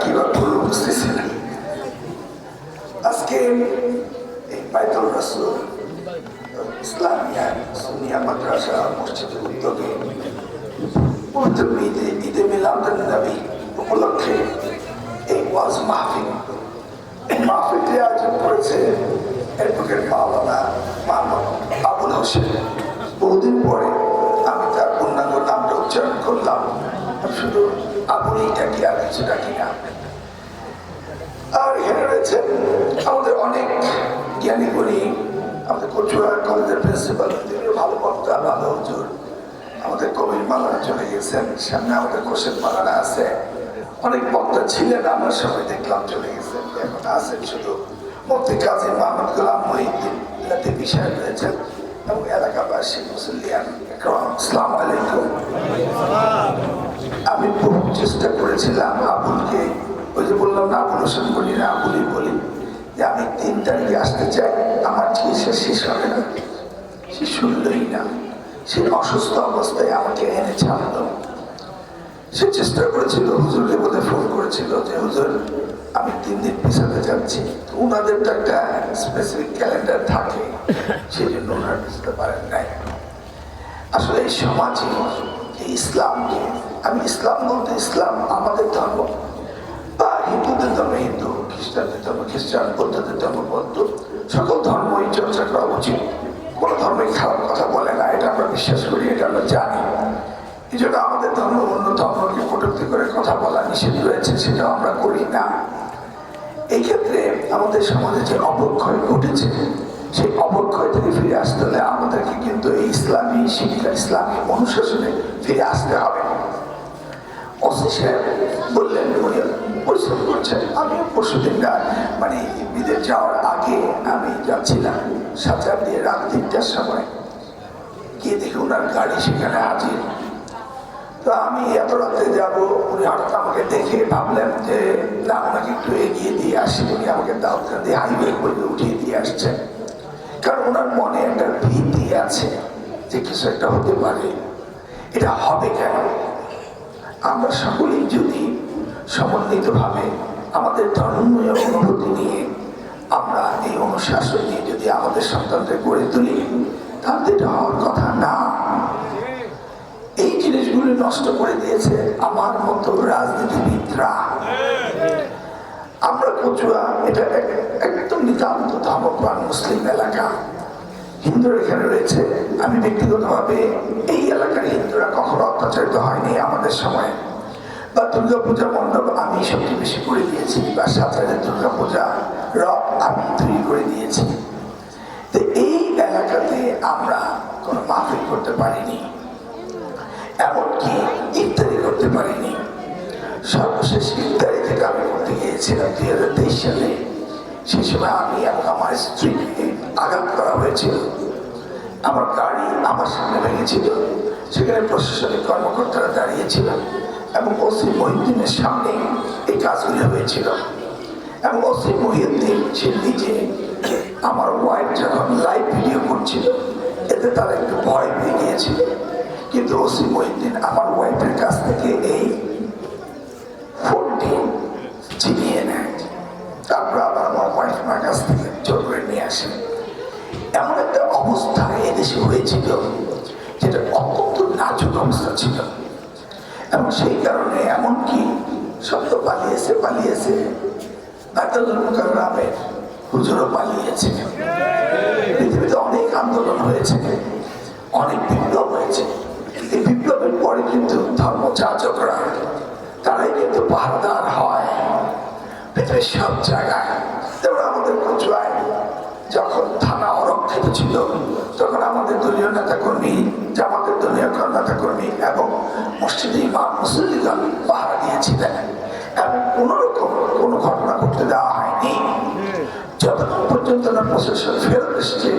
কীভাবে বলব বুঝতেছি না আজকে এই বাইতুল রাসুল ইসলামিয়া, সুনিয়া মাদ্রাসা, মসজিদের উদ্যোগে। পবিত্র ঈদে ঈদে মিলাদুন নবী উপলক্ষে এই ওয়াজ মাহফিল। এই মাহফিলটি আয়োজন করেছে অ্যাডভোকেট মাওলানা মোহাম্মদ আবুল হোসেন। বহুদিন পরে আমি তার পূর্ণাঙ্গ নামটা উচ্চারণ করলাম। শুধু আবুলই ডাকি আর কিছু আর এখানে রয়েছে আমাদের অনেক জ্ঞানী গুণী, আমাদের কচুয়া কলেজের প্রিন্সিপাল ভালো বক্তা, ভালো হুজুর। আমাদের কবির মালানা চলে গেছেন, সামনে আমাদের কোশের মালানা আছে। অনেক বক্তা ছিলেন, আমরা সবাই দেখলাম চলে গেছেন, এখন আছেন শুধু মুক্তি কাজী মোহাম্মদ গোলাম মহিউদ্দিন লাতিফ বিষয় রয়েছেন, এবং এলাকাবাসী মুসলিয়ান ইসলাম আলাইকুম। আমি চেষ্টা করেছিলাম আবুলকে। ওই যে বললাম না আবুল হোসেন বলি না, আবুলই বলি যে, আমি তিন তারিখে আসতে চাই, আমার চিকিৎসা শেষ হবে না। সে শুনলই না। সে অসুস্থ অবস্থায় আমাকে এনে ছাড়লো। সে চেষ্টা করেছিল, হুজুরকে বলে ফোন করেছিল যে, হুজুর, আমি তিন দিন পিছাতে যাচ্ছি। ওনাদের তো একটা স্পেসিফিক ক্যালেন্ডার থাকে। সেই জন্য ওনারা বুঝতে পারেন নাই। আসলে এই সমাজে এই ইসলামকে আমি ইসলাম বলতে ইসলাম, আমাদের ধর্ম। বা হিন্দুদের ধর্ম হিন্দু, খ্রিস্টানদের ধর্ম, খ্রিস্টান, বৌদ্ধদের ধর্ম, বৌদ্ধ, সকল ধর্মই চর্চা করা উচিত। কোনো ধর্মই খারাপ কথা বলে না, এটা আমরা বিশ্বাস করি, এটা আমরা জানি। এই জন্য আমাদের ধর্ম অন্য ধর্মকে কটূক্তি করে কথা বলা নিষেধ রয়েছে, সেটা আমরা করি না। এই ক্ষেত্রে আমাদের সমাজে যে অবক্ষয় ঘটেছে সেই অবক্ষয় থেকে ফিরে আসতে হলে আমাদেরকে কিন্তু এই ইসলামী শিক্ষা ইসলামী অনুশাসনে ফিরে আসতে হবে। বললেন, উনি পরিশ্রম করছেন আমি মানে যাওয়ার আগে আমি যাচ্ছিলাম দিয়ে রাত গিয়ে দেখি গাড়ি সেখানে তো আমি এত রাতে যাব, উনি হঠাৎ আমাকে দেখে ভাবলেন যে, না, ওনাকে একটু এগিয়ে দিয়ে আসি। উনি আমাকে দাউদখান দিয়ে হাইওয়ে করে উঠিয়ে দিয়ে আসছেন। কারণ ওনার মনে একটা ভীতি আছে যে কিছু একটা হতে পারে। এটা হবে কেন? আমরা সকলেই যদি সমন্বিতভাবে আমাদের ধর্মীয় অনুভূতি নিয়ে আমরা এই অনুশাসন নিয়ে যদি আমাদের সন্তানদের গড়ে তুলি, তাহলে এটা হওয়ার কথা না। এই জিনিসগুলি নষ্ট করে দিয়েছে আমার মতো রাজনীতিবিদরা। আমরা কচুয়া এটা এক- একদম নিতান্ত ধর্মপ্রাণ মুসলিম এলাকা। হিন্দুরা এখানে রয়েছে। আমি ব্যক্তিগতভাবে এই এলাকার হিন্দুরা কখনো অত্যাচারিত হয়নি আমাদের সময়। বা দুর্গা পূজা মণ্ডপ আমি সবচেয়ে বেশি করে দিয়েছি, বা সাঁতারের দুর্গা পূজা আমি তৈরি করে দিয়েছি। তো এই এলাকাতে আমরা কোনো মাহফিল করতে পারিনি, এমনকি ইত্যাদি করতে পারিনি। সর্বশেষ ইফতারি থেকে আমি করতে গিয়েছিলাম দুই হাজার তেইশ সালে। সেই সময় আমি এবং আমার স্ত্রীকে আঘাত করা হয়েছিল। আমার গাড়ি আমার সামনে ভেঙেছিল। সেখানে প্রশাসনিক কর্মকর্তারা দাঁড়িয়েছিল এবং ওসি মহিউদ্দিনের সামনে এই কাজগুলি হয়েছিল। এবং ওসি মহিউদ্দিন সে নিজে আমার ওয়াইফ যখন লাইভ ভিডিও করছিল, এতে তারা একটু ভয় পেয়ে গিয়েছিল। কিন্তু ওসি মহিউদ্দিন আমার ওয়াইফের কাছ থেকে এই ফোনটি ছিনিয়ে নেয় তারপর আবার আমার ওয়াইফ আমার কাছ থেকে জোর করে নিয়ে আসে এমন একটা অবস্থা এদেশে হয়েছিল যেটা অত্যন্ত নাজুক অবস্থা ছিল এবং সেই কারণে এমনকি সব তো পালিয়েছে পালিয়েছে গ্রামের হুজুরও পালিয়েছে পৃথিবীতে অনেক আন্দোলন হয়েছে অনেক বিপ্লব হয়েছে এই বিপ্লবের পরে কিন্তু ধর্মযাচকরা তারাই কিন্তু পাহাড়দার হয়। সব জায়গায়। আমাদের যখন থানা অরক্ষিত ছিল, তখন আমাদের দলীয় নেতা কর্মী জামাতের দলীয় নেতা কর্মী এবং মসজিদে ইমাম মুসল্লিগণ পাহারা দিয়েছিলেন। এবং কোনো রকম কোনো ঘটনা ঘটতে দেওয়া হয়নি। যতক্ষণ পর্যন্ত না প্রশাসন ফেরত এসছে,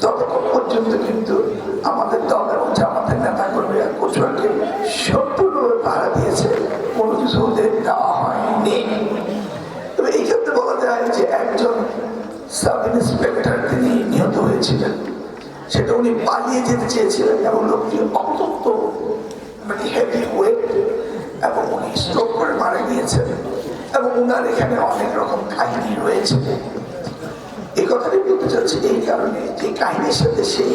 ততক্ষণ পর্যন্ত কিন্তু আমাদের দল এবং জামাতের নেতা কর্মীরা কচুয়াকে সম্পূর্ণভাবে পাহারা দিয়েছে। কিছু দেওয়া হয়নি। তবে এই ক্ষেত্রে বলা যায় যে একজন সাব ইন্সপেক্টর তিনি নিহত হয়েছিলেন। সেটা উনি পালিয়ে যেতে চেয়েছিলেন এবং লোকটি অত্যন্ত মানে হেভি ওয়েট এবং উনি স্ট্রোক করে মারা গিয়েছেন এবং ওনার এখানে অনেক রকম কাহিনী রয়েছে। এই কথাটি বলতে চাচ্ছি এই কারণে যে কাহিনীর সাথে সেই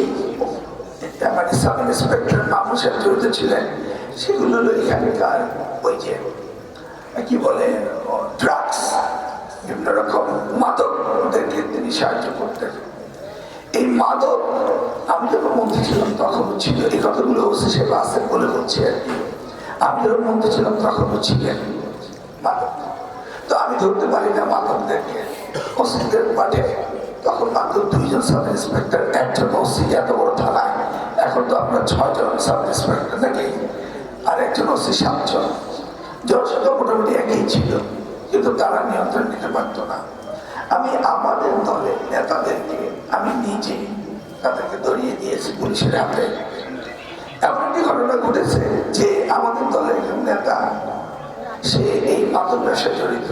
মানে সাব ইন্সপেক্টর মামু সাহেব জড়িত ছিলেন সেগুলো হলো এখানকার ওই যে কি বলে ড্রাগস বিভিন্ন রকম মাদকদেরকে তিনি সাহায্য করতেন। এই মাদক আমি যখন মন্ত্রী ছিলাম তখন ছিল, এই কথাগুলো ওসি সাহেব আসেন বলে বলছি আর কি। আমি যখন মন্ত্রী ছিলাম তখনও ছিলেন মাদক। তো আমি ধরতে পারি না মাদকদেরকে। ওসিদের পাঠে তখন মাত্র দুইজন সাব ইন্সপেক্টর, একজন ওসি, এত বড় থানায়। এখন তো আপনার ছয়জন সাব ইন্সপেক্টর, নাকি? আর একজন ওসি সাতজন। জনসংখ্যা মোটামুটি একই ছিল, কিন্তু তারা নিয়ন্ত্রণ নিতে পারতো না। আমি আমাদের দলের নেতাদেরকে, আমি নিজে তাদেরকে ধরিয়ে দিয়েছি পুলিশের হাতে। এমন একটি ঘটনা ঘটেছে যে আমাদের দলের নেতা, সে এই মাদক ব্যবসায় জড়িত।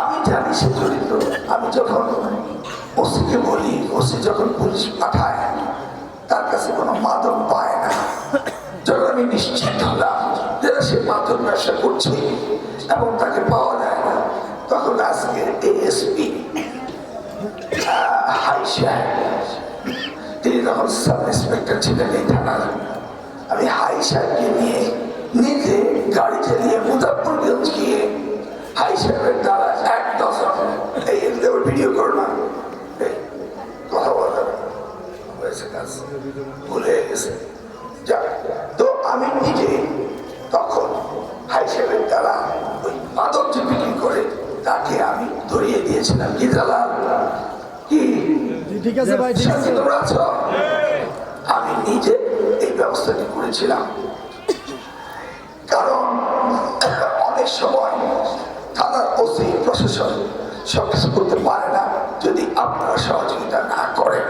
আমি জানি সে জড়িত। আমি যখন ওসিকে বলি, ওসি যখন পুলিশ পাঠায়, তার কাছে কোনো মাদক পায় না। যখন আমি নিশ্চিত সে মাদক ব্যবসা করছে এবং তাকে পাওয়া যায় না। তখন আজকে এএসপি হাই সাহেব, তিনি তখন সাব ইন্সপেক্টর ছিলেন এই থানার। আমি হাই সাহেবকে নিয়ে নিজে গাড়ি চালিয়ে মুজাফরগঞ্জ গিয়ে হাই সাহেবের দ্বারা এক দশক এই ভিডিও করো না কথা বলা হয়েছে কাজ। ভুলে গেছে। যাক, তো আমি নিজে ধরিয়ে দিয়েছিলাম কি জালাল কি? ঠিক আছে ভাই ঠিক আছে। তোমরা আছো? আমি নিজে এই ব্যবস্থাটি করেছিলাম। কারণ অনেক সময় থানার ওসি প্রশাসন সব কিছু করতে পারে না যদি আপনারা সহযোগিতা না করেন।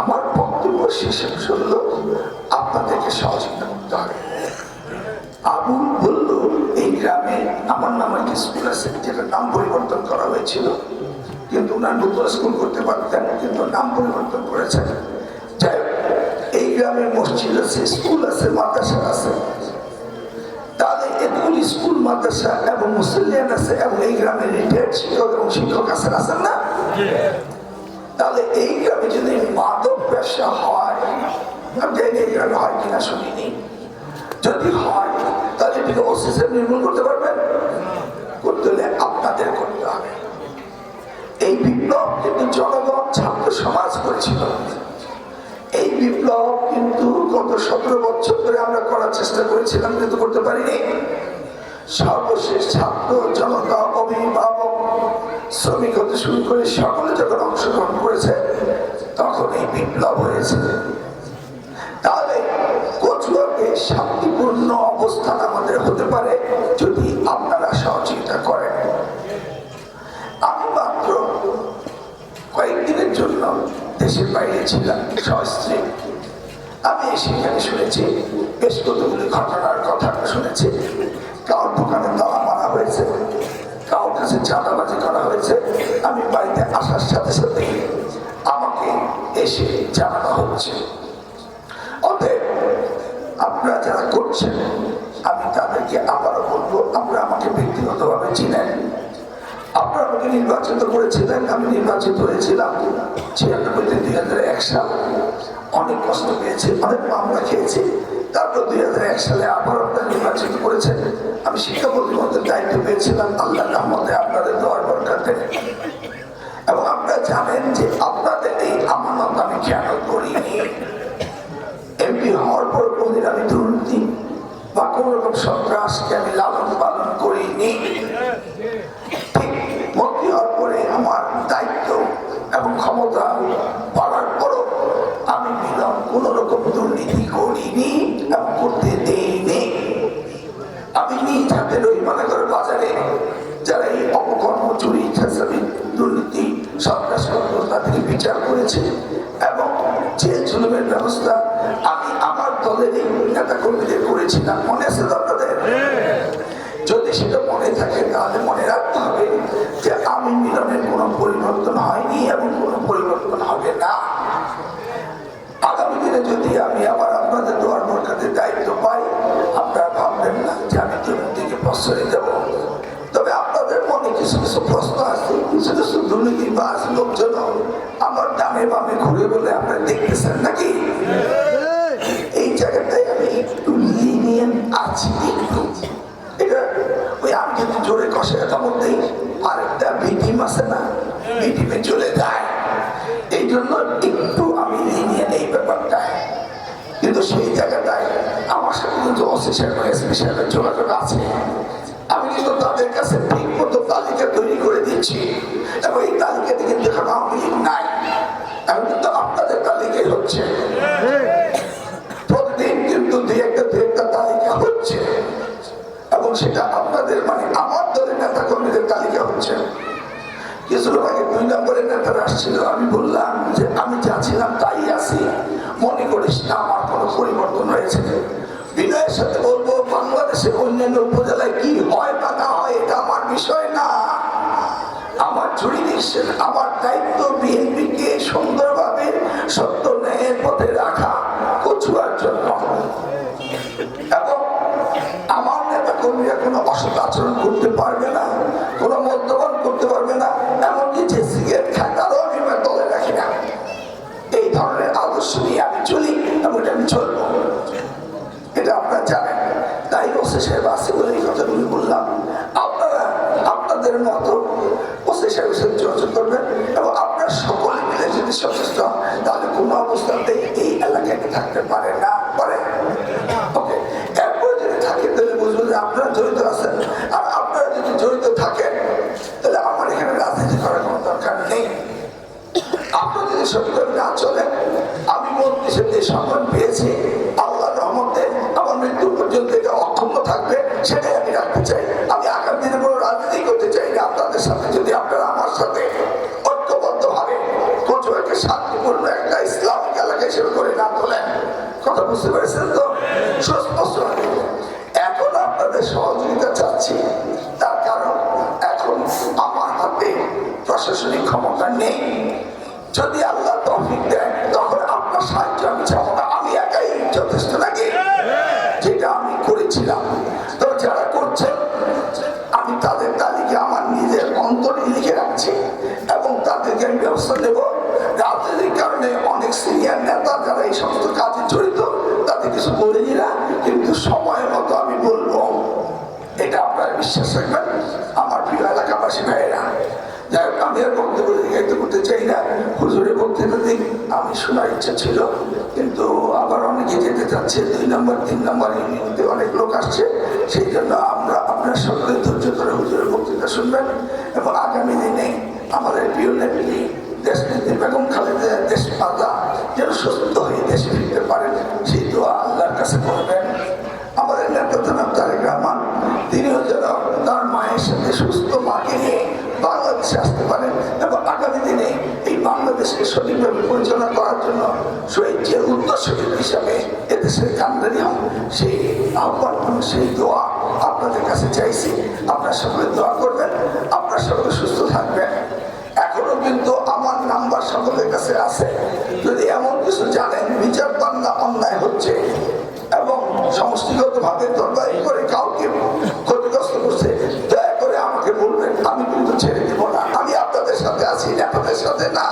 আমার বক্তব্য শেষে হল আপনাদেরকে সহযোগিতা করতে হবে। আবুল বলল, এই গ্রামে আমার নামে একটি স্কুল আছে, যেটার নাম পরিবর্তন করা হয়েছিল। কিন্তু ওনার নতুন স্কুল করতে পারতেন, কিন্তু নাম পরিবর্তন করেছেন। যাই এই গ্রামে মসজিদ আছে স্কুল আছে, মাদ্রাসা আছে। তাহলে এতগুলি স্কুল মাদ্রাসা এবং মুসলিয়ান আছে এবং এই গ্রামের রিটায়ার্ড শিক্ষক এবং শিক্ষক আছেন আছেন না? তাহলে এই গ্রামে যদি মাদক ব্যবসা হয় আমি এই গ্রামে হয় কিনা শুনিনি। যদি হয় এটিকে অসিসে নির্মূল করতে পারবেন? করতে হলে আপনাদের করতে হবে। এই বিপ্লব কিন্তু জনগণ, ছাত্র সমাজ করেছিল। এই বিপ্লব কিন্তু গত সতেরো বছর ধরে আমরা করার চেষ্টা করেছিলাম, কিন্তু করতে পারিনি। সর্বশেষ ছাত্র, জনতা, অভিভাবক, শ্রমিক হতে শুরু করে সকলে যখন অংশগ্রহণ করেছে, তখন এই বিপ্লব হয়েছে। তাহলে কচুয়াকে শান্তিপূর্ণ অবস্থান আমাদের হতে পারে যদি আপনারা সহযোগিতা করেন। আমি মাত্র কয়েকদিনের জন্য দেশের বাইরে ছিলাম সস্ত্রী আমি সেখানে শুনেছি, বেশ কতগুলি ঘটনার কথা শুনেছি। কাউর দোকানে তালা মারা হয়েছে, কাউর কাছে চাঁদাবাজি করা হয়েছে। আমি বাড়িতে আসার সাথে সাথে আমাকে এসে জানানো হচ্ছে। আপনারা যারা করছেন, আমি তাদেরকে আবারও বলব, আপনারা আমাকে ব্যক্তিগতভাবে চিনেন। আপনারা আমাকে নির্বাচিত করেছিলেন, আমি নির্বাচিত হয়েছিলাম ছিয়ানব্বইতে দুই হাজার এক সাল। অনেক কষ্ট পেয়েছি, অনেক মামলা খেয়েছি। তারপর দুই হাজার এক সালে আবার আপনারা নির্বাচিত করেছেন। আমি শিক্ষা প্রতিমন্ত্রীর দায়িত্ব পেয়েছিলাম আল্লাহ রহমতে আপনাদের দোয়ার বরকাতে এবং আপনারা জানেন যে আপনাদের এই আমানত আমি খেয়াল করিনি। বা কোন রকম সন্ত্রাসকে আমি লালন পালন করিনি। ঠিক মন্ত্রী হওয়ার পরে আমার দায়িত্ব এবং ক্ষমতা বাড়ার পরও আমি মিলন কোন রকম দুর্নীতি করিনি এবং করতে দিইনি। আমি নিজ হাতে রহিমানগর বাজারে যারা এই অপকর্ম, চুরি দুর্নীতি সন্ত্রাস করত তাদেরকে বিচার করেছে। জেল জুলুমের ব্যবস্থা আমি আমার দলের নেতা কর্মীদের করেছিলাম, মনে আছে আপনাদের? যদি সেটা মনে থাকে, তাহলে মনে রাখতে হবে যে আমি মিলনের কোনো পরিবর্তন হয়নি এবং কোনো পরিবর্তন হবে না। আগামী দিনে যদি আমি আবার আপনাদের দোয়ার বরকাতের দায়িত্ব পাই, আপনারা ভাববেন না যে আমি দুর্নীতিকে প্রশ্রয় দেব। দুর্নীতিবাজ লোকজন আমার ডানে বামে ঘুরে বলে আপনারা দেখতেছেন নাকি? এই, জায়গাটায় আমি একটু লিনিয়েন্ট আছি এটা ওই আমি যদি জোরে কষে কথা বলতেই আরেকটা ভিটিম আছে না ভিটিমে চলে যায়। এই জন্য একটু আমি লিনিয়েন্ট এই ব্যাপারটায় কিন্তু সেই জায়গাটায় আমার সাথে কিন্তু অফিসার এসপি সাহেবের যোগাযোগ আছে। আমি তাদের কাছে ঠিক মতো তালিকা তৈরি করে দিচ্ছি। এবং এই তালিকাতে কিন্তু নাই। এখন কিন্তু আপনাদের তালিকায় হচ্ছে। প্রতিদিন কিন্তু দুই একটা দুই একটা তালিকা হচ্ছে। এবং সেটা আপনাদের মানে আমার দলের নেতা কর্মীদের তালিকা হচ্ছে। কিছুদিন আগে দুই নম্বরের নেতারা আসছিল, আমি বললাম যে আমি যা ছিলাম তাই আছি। মনে করিস না, আমার কোনো পরিবর্তন হয়েছে। বিনয়ের সাথে বলব বাংলাদেশের অন্যান্য উপজেলায় কি হয় বা না হয়, এটা আমার বিষয় না। আমার জুরিডিকশন, আমার দায়িত্ব বিএনপিকে সুন্দরভাবে সত্য ন্যায়ের পথে রাখা, কচুয়ার জন্য। এবং আমার নেতা কর্মীরা কোনো অসৎ আচরণ করতে পারবে না, কোনো মদ্যপান করতে পারবে না, এমনকি যে অবস্থাতেই এই এলাকায় থাকতে পারে না থাকবে, সেটাই আমি রাখতে চাই। আমি আগামী দিনে রাজনীতি করতে চাই না। আপনাদের সাথে যদি আপনারা আমার সাথে ঐক্যবদ্ধ ভাবে কচুয়াকে শান্তিপূর্ণ একটা কথা বুঝতে পেরেছেন তো? এখন আপনাদের সহযোগিতা চাচ্ছি। এখন আমার হাতে প্রশাসনিক ক্ষমতা নেই। যদি আল্লাহ দেন আপনার সাহায্য আমি না। আমি একাই যথেষ্ট যেটা আমি করেছিলাম। তো যারা করছেন, আমি তাদের তালিকা আমার নিজের অন্তরে লিখে রাখছি এবং তাদেরকে আমি ব্যবস্থা নেব। এই সমস্ত কাজে জড়িত, তাতে কিছু বলিনি না কিন্তু সময় মতো আমি বলব, এটা আপনারা বিশ্বাস রাখবেন, আমার প্রিয় এলাকাবাসী ভাইয়েরা। যাই হোক, আমি আর বক্তব্য দীর্ঘায়িত করতে চাই না। হুজুরের বক্তৃতা দিক আমি শোনার ইচ্ছা ছিল, কিন্তু আবার অনেকে যেতে চাচ্ছে, দুই নম্বর, তিন নম্বর ইউনিয়নতে অনেক লোক আসছে, সেই জন্য আমরা আপনার সকলে ধৈর্য ধরে হুজুরের বক্তৃতা শুনবেন এবং আগামী দিনে সুস্থ হয়ে দেশে ফিরতে পারেন, সেই দোয়া আল্লাহর কাছে করবেন। আমাদের নেতা জনাব তারেক রহমান তিনিও যেন তার মায়ের সাথে সুস্থ মাকে নিয়ে বাংলাদেশে আসতে পারেন এবং আগামী দিনে এই বাংলাদেশকে সঠিকভাবে পরিচালনা করার জন্য শহীদ যে উদ্দেশ্যক হিসাবে এদেশের কান্দারি হন। সেই আহ্বান সেই দোয়া আপনাদের কাছে চাইছি। আপনার সকলে দোয়া করবেন, আপনার সকলে সুস্থ থাকবেন। কিন্তু আমার নাম্বার সকলের কাছে আছে। যদি এমন কিছু জানেন, বিচার পান্না অন্যায় হচ্ছে এবং সমষ্টিগত ভাবে দরবারি করে কাউকে ক্ষতিগ্রস্ত করছে, দয়া করে আমাকে বলবেন, আমি কিন্তু ছেড়ে দেবো না। আমি আপনাদের সাথে আছি আপনাদের সাথে না